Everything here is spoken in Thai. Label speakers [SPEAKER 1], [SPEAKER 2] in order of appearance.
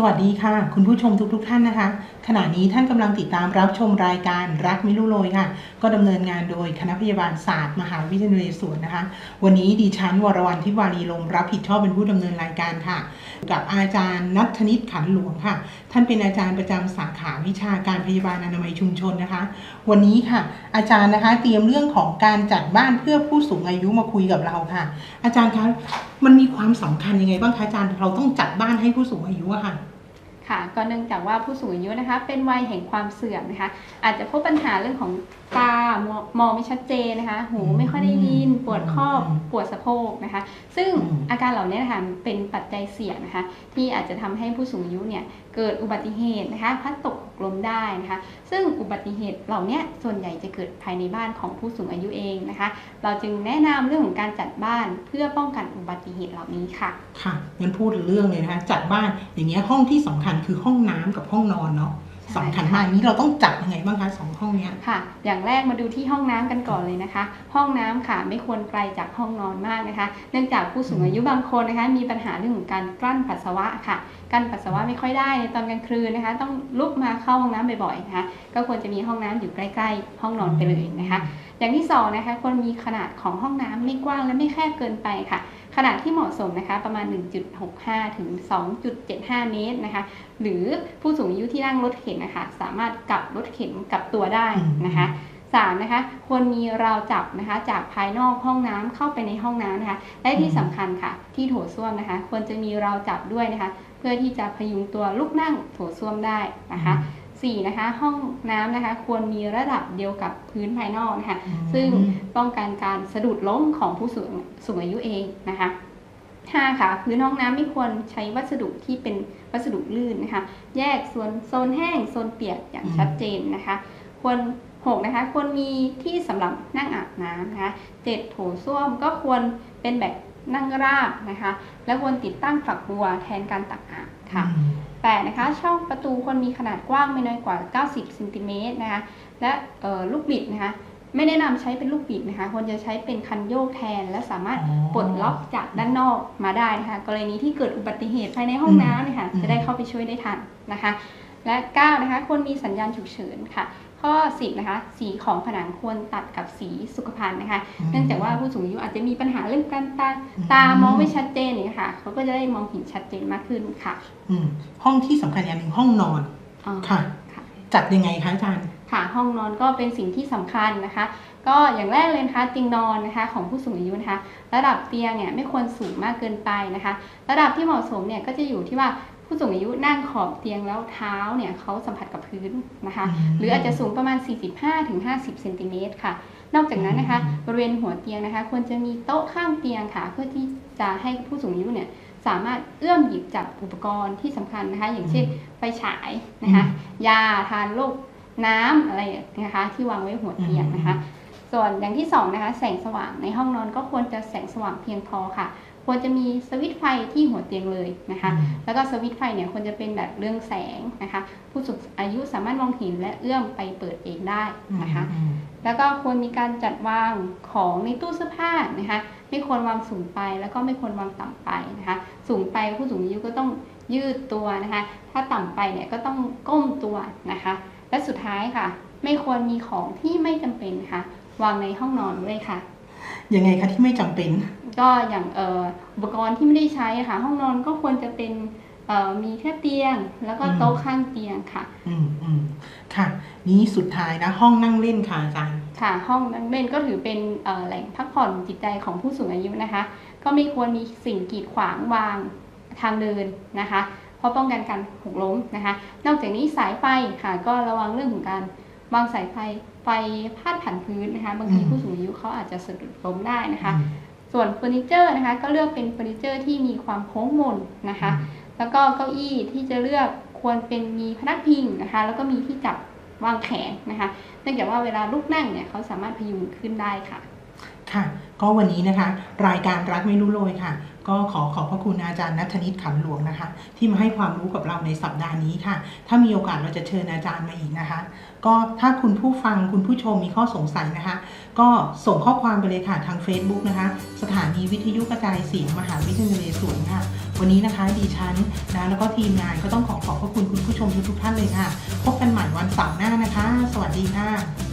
[SPEAKER 1] สวัสดีค่ะ คุณผู้ชมทุกๆทท่านนะคะ ขณะนี้ท่านกำลังติดตามรับชมรายการรักไม่รู้โรยค่ะ ก็ดำเนินงานโดยคณะพยาบาลศาสตร์ มหาวิทยาลัยสวนนะคะ วันนี้ดิฉันวรวรรณทิวารีลมรับผิดชอบเป็นผู้ดำเนินรายการค่ะ กับอาจารย์นัทนิตขันหลวงค่ะ ท่านเป็นอาจารย์ประจำสาขาวิชาการพยาบาลอนามัยชุมชนนะคะ วันนี้ค่ะ อาจารย์นะคะเตรียมเรื่องของการจัดบ้านเพื่อผู้สูงอายุมาคุยกับเราค่ะ อาจารย์คะมันมีความสำคัญยังไงบ้างคะอาจารย์เราต้องจัดบ้านให้ผู้สูงอายุอะค่ะ
[SPEAKER 2] ค่ะก็เนื่องจากว่าผู้สูงอายุนะคะ เป็นวัยแห่งความเสื่อมนะคะ อาจจะพบปัญหาเรื่องของตามองมองไม่ชัดเจนนะคะ หูไม่ค่อยได้ยิน ปวดข้อ
[SPEAKER 1] อืม
[SPEAKER 2] ปวดสะโพกนะคะ ซึ่ง
[SPEAKER 1] อืม
[SPEAKER 2] อาการเหล่านี้นะคะเป็นปัจจัยเสี่ยงนะคะ ที่อาจจะทำให้ผู้สูงอายุเนี่ยเกิดอุบัติเหตุนะคะพลัดตกหก ล้มได้นะคะ ซึ่งอุบัติเหตุเหล่านี้ส่วนใหญ่จะเกิดภายในบ้านของผู้สูงอายุเองนะคะ เราจึงแนะนำเรื่องของการจัดบ้านเพื่อป้องกันอุบัติเหตุเหล่านี้ค่ะ
[SPEAKER 1] ค่ะงั้นพูดเรื่องเลยนะคะจัดบ้านอย่างเงี้ยห้องที่สำคัญคือห้องน้ำกับห้องนอนเนาะ สำคัญมากนี้เราต้องจัดยังไงบ้างคะสองห้องเนี้ย
[SPEAKER 2] ค่ะ อย่างแรกมาดูที่ห้องน้ำกันก่อนเลยนะคะ ห้องน้ำค่ะไม่ควรไกลจากห้องนอนมากนะคะ เนื่องจากผู้สูงอายุบางคนนะคะ มีปัญหาเรื่องของการกลั้นปัสสาวะค่ะกลั้นปัสสาวะไม่ค่อยได้ในตอนกลางคืนนะคะ ต้องลุกมาเข้าห้องน้ำบ่อยๆนะคะก็ควรจะมีห้องน้ำอยู่ใกล้ๆ ห้องนอนไปเลยนะคะ อย่างที่สองนะคะควรมีขนาดของห้องน้ำไม่กว้างและไม่แคบเกินไปค่ะ ขนาดที่เหมาะสมนะคะประมาณ 1.65 ถึง 2.75 เมตรนะคะ หรือผู้สูงอายุที่นั่งรถเข็นนะคะ สามารถกลับรถเข็นกลับตัวได้นะคะสามนะคะควรมีราวจับนะคะจากภายนอกห้องน้ำเข้าไปในห้องน้ำนะคะและที่สำคัญค่ะ ที่โถส้วมนะคะ ควรจะมีราวจับด้วยนะคะ เพื่อที่จะพยุงตัวลุกนั่งโถส้วมได้นะคะ สี่นะคะห้องน้ำนะคะควรมีระดับเดียวกับพื้นภายนอกนะคะซึ่งป้องกันการสะดุดล้มของผู้สูงสูงอายุเองนะคะห้าค่ะพื้นห้องน้ำไม่ควรใช้วัสดุที่เป็นวัสดุลื่นนะคะแยกส่วนโซนแห้งโซนเปียกอย่างชัดเจนนะคะ ควรหกนะคะควรมีที่สำหรับนั่งอาบน้ำนะคะเจ็ดโถส้วมก็ควรเป็นแบบนั่งราบนะคะ และควรติดตั้งฝักบัวแทนการตักอาบค่ะ
[SPEAKER 1] อืม
[SPEAKER 2] แปดนะคะช่องประตูควรมีขนาดกว้างไม่น้อยกว่า 90เซนติเมตรนะคะและเอ่อลูกบิดนะคะไม่แนะนำใช้เป็นลูกบิดนะคะควรจะใช้เป็นคันโยกแทน และสามารถ
[SPEAKER 1] อ๋อ
[SPEAKER 2] ปลดล็อกจากด้านนอกมาได้นะคะกรณีที่เกิดอุบัติเหตุภายในห้องน้ำเนี่ยค่ะ
[SPEAKER 1] อืม
[SPEAKER 2] จะได้เข้าไปช่วยได้ทันนะคะ และ 9 นะคะควรมีสัญญาณฉุกเฉินค่ะ ข้อ 10 นะคะ สีของผนังควรตัดกับสีสุขภัณฑ์นะคะ เนื่องจากว่าผู้สูงอายุอาจจะมีปัญหาเรื่องการตาตามองไม่ชัดเจนเนี่ยค่ะเขาก็จะได้มองเห็นชัดเจนมากขึ้นค่ะ
[SPEAKER 1] อืมห้องที่สำคัญอย่างหนึ่งห้องนอน
[SPEAKER 2] อ๋อ
[SPEAKER 1] ค่ะ
[SPEAKER 2] ค่ะ
[SPEAKER 1] จัดยังไงคะอาจารย์
[SPEAKER 2] ค่ะห้องนอนก็เป็นสิ่งที่สำคัญนะคะ ก็อย่างแรกเลยนะคะเตียงนอนนะคะของผู้สูงอายุนะคะ ระดับเตียงเนี่ยไม่ควรสูงมากเกินไปนะคะ ระดับที่เหมาะสมเนี่ยก็จะอยู่ที่ว่า ผู้สูงอายุนั่งขอบเตียงแล้วเท้าเนี่ยเขาสัมผัสกับพื้นนะคะ
[SPEAKER 1] อืม
[SPEAKER 2] หรืออาจจะสูงประมาณ 45-50เซนติเมตรค่ะ นอกจากนั้นนะคะ
[SPEAKER 1] อืม
[SPEAKER 2] บริเวณหัวเตียงนะคะ ควรจะมีโต๊ะข้างเตียงค่ะ เพื่อที่จะให้ผู้สูงอายุเนี่ยสามารถเอื้อมหยิบจับอุปกรณ์ที่สำคัญนะคะ อย่างเช่นไฟฉายนะคะยาทานโรคน้ำอะไรนะคะที่วางไว้หัวเตียงนะคะ ส่วนอย่างที่สองนะคะแสงสว่างในห้องนอนก็ควรจะแสงสว่างเพียงพอค่ะ ควรจะมีสวิตช์ไฟที่หัวเตียงเลยนะคะ แล้วก็สวิตช์ไฟเนี่ยควรจะเป็นแบบเรืองแสงนะคะ ผู้สูงอายุสามารถมองเห็นและเอื้อมไปเปิดเองได้นะคะ
[SPEAKER 1] อืม
[SPEAKER 2] แล้วก็ควรมีการจัดวางของในตู้เสื้อผ้านะคะ ไม่ควรวางสูงไปแล้วก็ไม่ควรวางต่ำไปนะคะ สูงไปผู้สูงอายุก็ต้องยืดตัวนะคะ ถ้าต่ำไปเนี่ยก็ต้องก้มตัวนะคะ และสุดท้ายค่ะ ไม่ควรมีของที่ไม่จำเป็นค่ะ วางในห้องนอนด้วยค่ะ
[SPEAKER 1] ยังไงคะที่ไม่จำเป็น
[SPEAKER 2] ก็อย่างเอ่ออุปกรณ์ที่ไม่ได้ใช้ค่ะ ห้องนอนก็ควรจะเป็นเอ่อมีแค่เตียง แล้วก็โต๊ะข้างเตียงค่ะ
[SPEAKER 1] อืมอืมค่ะ นี้สุดท้ายนะห้องนั่งเล่นค่ะอาจารย์
[SPEAKER 2] ค่ะห้องนั่งเล่นก็ถือเป็นเอ่อแหล่งพักผ่อนจิตใจของผู้สูงอายุนะคะ ก็ไม่ควรมีสิ่งกีดขวางวางทางเดินนะคะ เพราะป้องกันการหกล้มนะคะ นอกจากนี้สายไฟค่ะก็ระวังเรื่องของการวางสายไฟไฟพาดผ่านพื้นนะคะบางที
[SPEAKER 1] อืม
[SPEAKER 2] ผู้สูงอายุเขาอาจจะสะดุดล้มได้นะคะ ส่วนเฟอร์นิเจอร์นะคะก็เลือกเป็นเฟอร์นิเจอร์ที่มีความโค้งมนนะคะ แล้วก็เก้าอี้ที่จะเลือกควรเป็นมีพนักพิงนะคะ แล้วก็มีที่จับวางแขนนะคะ เนื่องจากว่าเวลาลุกนั่งเนี่ยเขาสามารถพยุงขึ้นได้ค่ะ
[SPEAKER 1] ค่ะ ก็วันนี้นะคะ รายการรักไม่รู้โรยค่ะ ก็ขอขอบพระคุณอาจารย์นัทนิตขันหลวงนะคะ ที่มาให้ความรู้กับเราในสัปดาห์นี้ค่ะ ถ้ามีโอกาสเราจะเชิญอาจารย์มาอีกนะคะ ก็ถ้าคุณผู้ฟังคุณผู้ชมมีข้อสงสัยนะคะ ก็ส่งข้อความไปเลยค่ะทาง Facebook นะคะ สถานีวิทยุกระจายเสียงมหาวิทยาลัยสวนค่ะ วันนี้นะคะดิฉันนะแล้วก็ทีมงานก็ต้องขอขอบพระคุณคุณผู้ชมทุกๆท่านเลยค่ะ พบกันใหม่วันเสาร์หน้านะคะ สวัสดีค่ะ